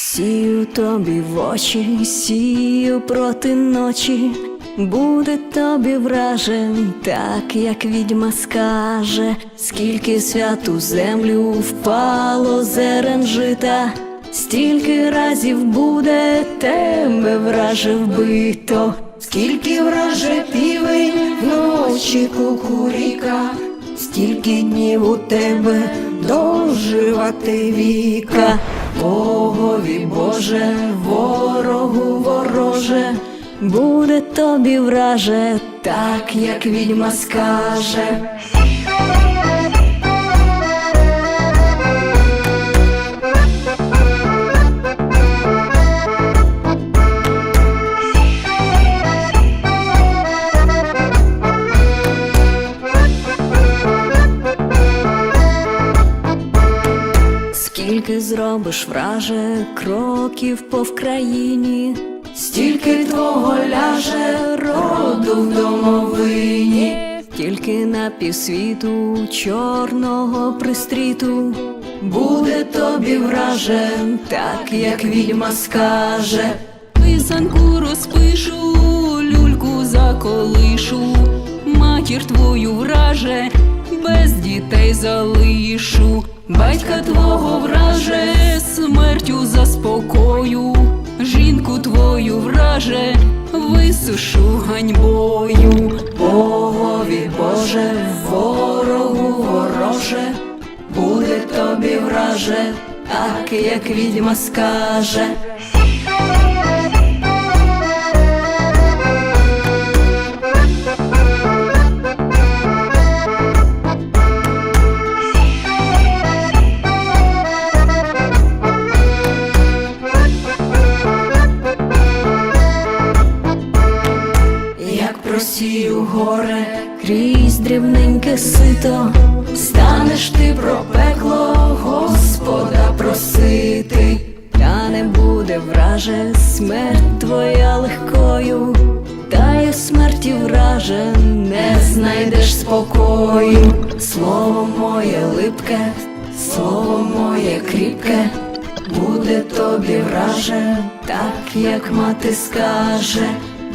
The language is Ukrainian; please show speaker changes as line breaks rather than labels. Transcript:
Сію тобі в очі, сію проти ночі, буде тобі вражен, так як відьма скаже, скільки свят у землю впало зерен жита, стільки разів буде тебе враже вбито, скільки враже півень вночі кукуріка, стільки днів у тебе доживати віка. Богові Боже, ворогу вороже, буде тобі враже, так як відьма скаже. Скільки зробиш враже кроків по Вкраїні, стільки твого ляже роду в домовині, тільки на півсвіту чорного пристріту буде тобі враже, так як відьма скаже.
Писанку розпишу, люльку заколишу, матір твою враже, без дітей залишу, батька твого враже, смертю заспокою, жінку твою враже, висушу ганьбою.
Богові Боже, ворогу вороже, буде тобі враже, так як відьма скаже. Просію горе крізь дрібненьке сито, станеш ти про пекло, Господа просити, та не буде враже смерть твоя легкою, та й смерті враже не знайдеш спокою. Слово моє липке, слово моє кріпке, буде тобі враже, так як мати скаже.